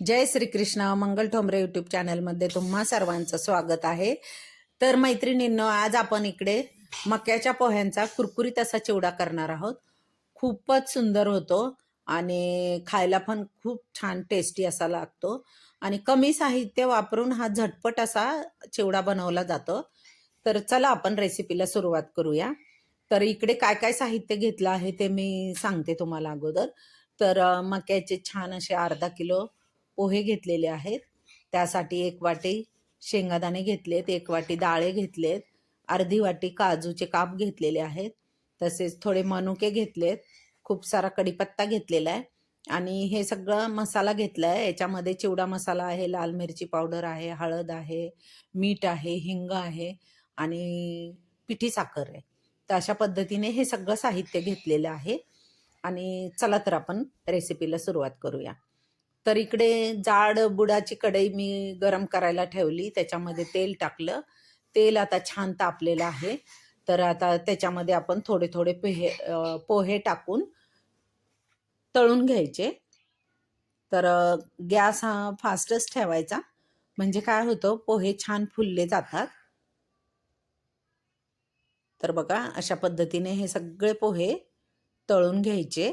जय Shrikrishna Mangal Thombre YouTube चॅनलमध्ये तुम्हा सर्वांचं स्वागत आहे. तर मैत्रिणींनो आज आपण इकडे मक्याच्या पोह्यांचा कुरकुरीत असा चिवडा करणार आहोत. खूपच सुंदर होतो आणि खायला पण खूप छान टेस्टी असा लागतो. आणि कमी साहित्य वापरून हा झटपट असा चिवडा बनवला जातो. तर चला आपण रेसिपीला सुरुवात करूया. तर इकडे काय काय साहित्य घेतलं आहे ते मी सांगते तुम्हाला अगोदर. तर मक्याचे छान असे अर्धा किलो पोहे घेतलेले आहेत. त्यासाठी एक वाटी शेंगादाणे घेतलेत एक वाटी डाळे घेतलेत अर्धी वाटी काजूचे काप घेतलेले आहेत. तसेच थोडे मनुके घेतलेत खूप सारा कढीपत्ता घेतलेला आहे. आणि हे सगळं मसाला घेतला आहे याच्यामध्ये चिवडा मसाला आहे लाल मिरची पावडर आहे हळद आहे मीठ आहे हिंग आहे आणि पिठी साखर आहे. तर अशा पद्धतीने हे सगळं साहित्य घेतलेलं आहे. आणि चला तर आपण रेसिपीला सुरुवात करूया. तर इकडे जाड बुडाची कढई मी गरम करायला ठेवली त्याच्यामध्ये तेल टाकलं. तेल आता छान तापलेलं आहे. तर आता त्याच्यामध्ये आपण थोडे थोडे पेहे पोहे टाकून तळून घ्यायचे. तर गॅस हा फास्टच ठेवायचा. म्हणजे काय होतं पोहे छान फुलले जातात. तर बघा अशा पद्धतीने हे सगळे पोहे तळून घ्यायचे.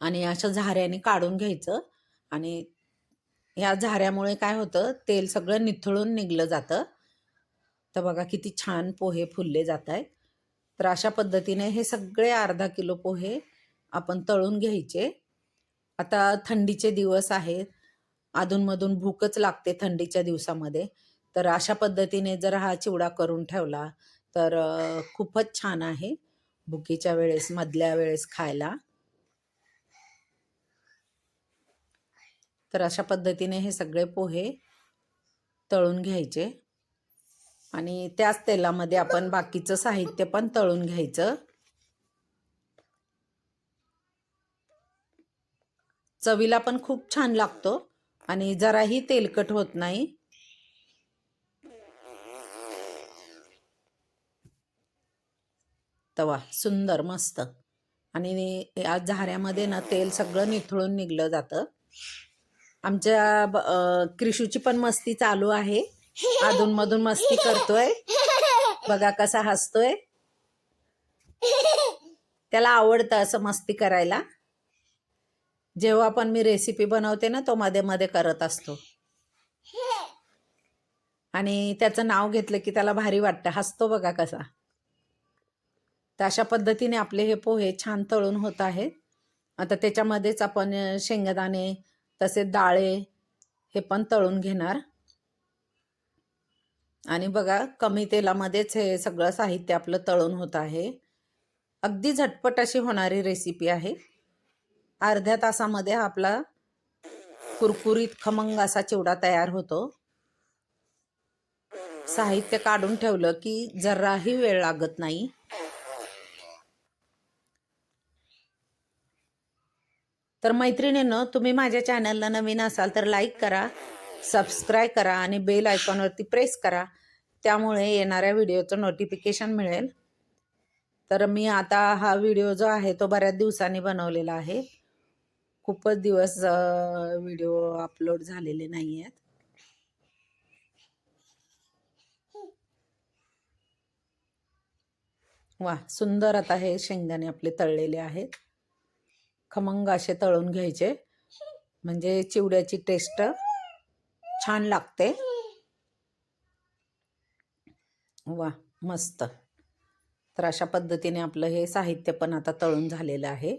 आणि अशा झाऱ्याने काढून घ्यायचं. आणि ह्या झाऱ्यामुळे काय होतं तेल सगळं निथळून निघलं जातं. तर बघा किती छान पोहे फुलले जात आहेत तर अशा पद्धतीने हे सगळे अर्धा किलो पोहे आपण तळून घ्यायचे. आता थंडीचे दिवस आहेत. अधूनमधून भूकच लागते थंडीच्या दिवसामध्ये. तर अशा पद्धतीने जर हा चिवडा करून ठेवला तर खूपच छान आहे. भुकीच्या वेळेस मधल्या वेळेस खायला. तर अशा पद्धतीने हे सगळे पोहे तळून घ्यायचे. आणि त्याच तेलामध्ये आपण बाकीचं साहित्य पण तळून घ्यायचं. चवीला पण खूप छान लागतो आणि जराही तेलकट होत नाही. तवा सुंदर मस्त. आणि या झाऱ्यामध्ये ना तेल सगळं निथळून निघलं जातं. आमच्या ब- क्रिशूची पण मस्ती चालू आहे. अधूनमधून मस्ती करतोय. बघा कसा हसतोय. त्याला आवडतं असं मस्ती करायला. जेव्हा पण मी रेसिपी बनवते ना तो मध्ये मध्ये करत असतो. आणि त्याचं नाव घेतलं की त्याला भारी वाटतं. हसतो बघा कसा. तर अशा पद्धतीने आपले हे पोहे छान तळून होत आहेत. आता त्याच्यामध्येच आपण शेंगदाणे तसेच डाळे हे पण तळून घेणार. आणि बघा कमी तेलामध्येच हे सगळं साहित्य आपलं तळून होत आहे. अगदी झटपट अशी होणारी रेसिपी आहे. अर्ध्या तासामध्ये आपला कुरकुरीत खमंग असा चिवडा तयार होतो. साहित्य काढून ठेवलं की जराही वेळ लागत नाही. तर मैत्रिणींनो तुम्ही माझ्या चॅनलला नवीन असाल तर लाईक करा सबस्क्राईब करा आणि बेल आयकॉनवरती प्रेस करा. त्यामुळे येणाऱ्या व्हिडिओचं नोटिफिकेशन मिळेल. तर मी आता हा व्हिडिओ जो आहे तो बऱ्याच दिवसांनी बनवलेला आहे. खूपच दिवस व्हिडिओ अपलोड झालेले नाही आहेत वा सुंदर आता हे शेंगदाणे आपले तळलेले आहेत. खमंग असे तळून घ्यायचे. म्हणजे चिवड्याची टेस्ट छान लागते. वा मस्त. तर अशा पद्धतीने आपलं हे साहित्य पण आता तळून झालेलं आहे.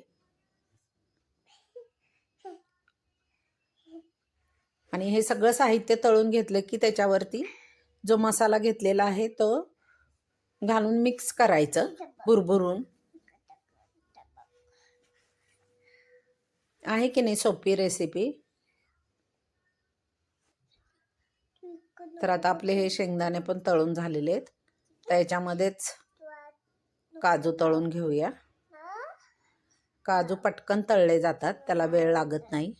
आणि हे सगळं साहित्य तळून घेतलं की त्याच्यावरती जो मसाला घेतलेला आहे तो घालून मिक्स करायचं भुरभुरून. आहे की नाही सोपी रेसिपी तर आता आपले हे शेंगदाणे पण तळून झालेले आहेत. त्याच्यामध्येच काजू तळून घेऊया. काजू पटकन तळले जातात त्याला वेळ लागत नाही.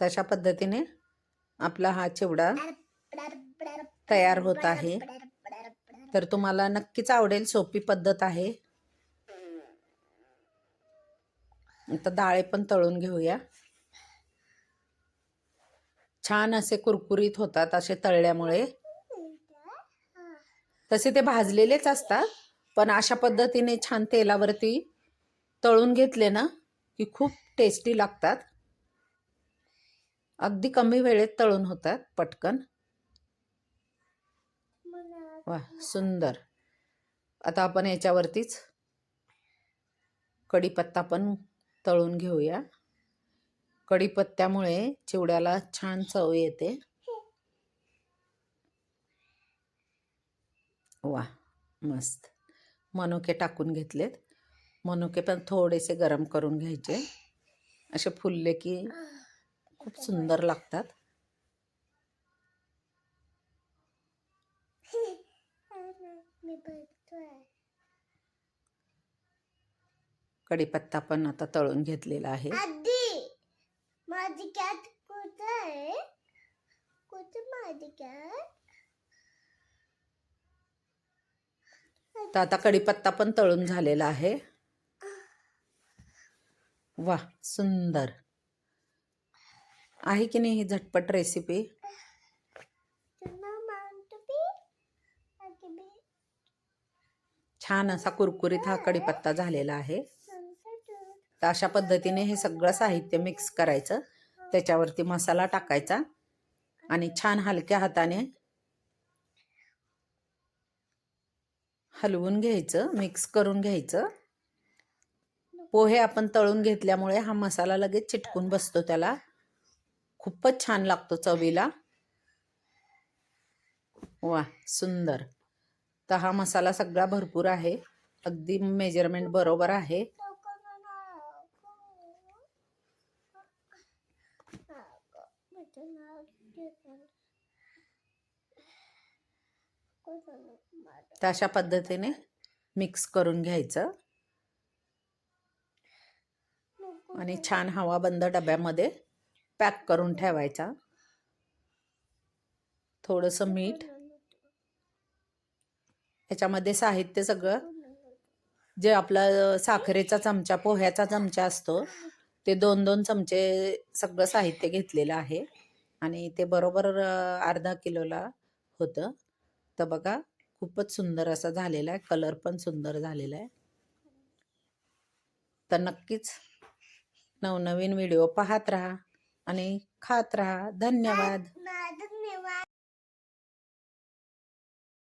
तशा पद्धतीने आपला हा चिवडा तयार होत आहे. तर तुम्हाला नक्कीच आवडेल सोपी पद्धत आहे. आता डाळे पण तळून घेऊया. छान असे कुरकुरीत होतात असे तळल्यामुळे. तसे ते भाजलेलेच असतात पण अशा पद्धतीने छान तेलावरती तळून घेतले ना की खूप टेस्टी लागतात. अगदी कमी वेळेत तळून होतात पटकन. वा सुंदर. आता आपण याच्यावरतीच कढीपत्ता पण तळून घेऊया. कढीपत्त्यामुळे चिवड्याला छान चव येते. वा मस्त. मनुके टाकून घेतलेत. मनुके पण थोडेसे गरम करून घ्यायचे. असे फुलले की खूप सुंदर लागतात मी बघतोय कढीपत्ता पण आता तळून घेतलेला आहे. आधी माझी कॅट कुठे आहे? कुठे माझी कॅट तर आता कढीपत्ता पण तळून झालेला आहे. वा सुंदर. आहे की नाही ही झटपट रेसिपी छान असा कुरकुरीत हा कढीपत्ता झालेला आहे. तर अशा पद्धतीने हे सगळं साहित्य मिक्स करायचं. त्याच्यावरती मसाला टाकायचा आणि छान हलक्या हाताने हलवून घ्यायचं मिक्स करून घ्यायचं. पोहे आपण तळून घेतल्यामुळे हा मसाला लगेच चिटकून बसतो त्याला. खूपच छान लागतो चवीला. वा सुंदर. तर हा मसाला सगळा भरपूर आहे. अगदी मेजरमेंट बरोबर आहे नको नको माझं नाव घेतलं तर अशा पद्धतीने मिक्स करून घ्यायचं. आणि छान हवाबंद डब्यामध्ये पॅक करून ठेवायचा. थोडंसं मीठ. याच्यामध्ये साहित्य सगळं. जे आपला साखरेचा चमचा पोह्याचा चमचा असतो ते दोन दोन चमचे सगळं साहित्य घेतलेलं आहे. आणि ते बरोबर अर्धा किलोला होतं. तर बघा खूपच सुंदर असा झालेला आहे. कलर पण सुंदर झालेला आहे. तर नक्कीच नवनवीन व्हिडिओ पाहत राहा आणि खात राहा. धन्यवाद.